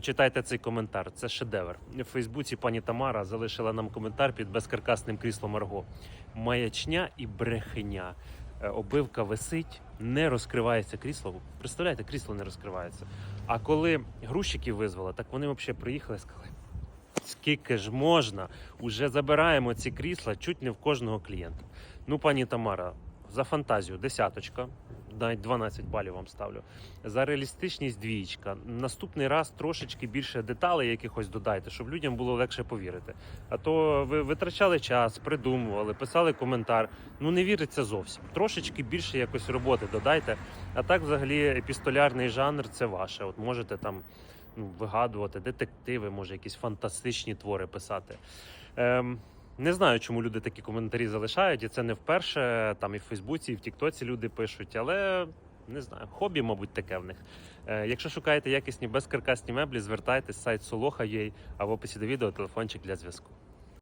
Почитайте цей коментар. Це шедевр. В Фейсбуці пані Тамара залишила нам коментар під безкаркасним кріслом Арго. Маячня і брехеня. Е, Обивка висить, не розкривається крісло. Представляєте, крісло не розкривається. А коли грузчиків визвали, так вони взагалі приїхали і сказали. Скільки ж можна? Уже забираємо ці крісла чуть не в кожного клієнта. Ну, пані Тамара, за фантазію десяточка, навіть 12 балів вам ставлю. За реалістичність двічка. Наступний раз трошечки більше деталей якихось додайте, щоб людям було легше повірити. А то ви витрачали час, придумували, писали коментар. Ну не віриться зовсім. Трошечки більше якось роботи додайте. А так, взагалі, епістолярний жанр це ваше. От можете там ну, вигадувати детективи, може, якісь фантастичні твори писати. Ем, не знаю, чому люди такі коментарі залишають, і це не вперше. Там і в Фейсбуці, і в Тіктоці люди пишуть, але не знаю, хобі, мабуть, таке в них. Е, якщо шукаєте якісні безкаркасні меблі, звертайтесь сайт Солоха.ua, а в описі до відео телефончик для зв'язку.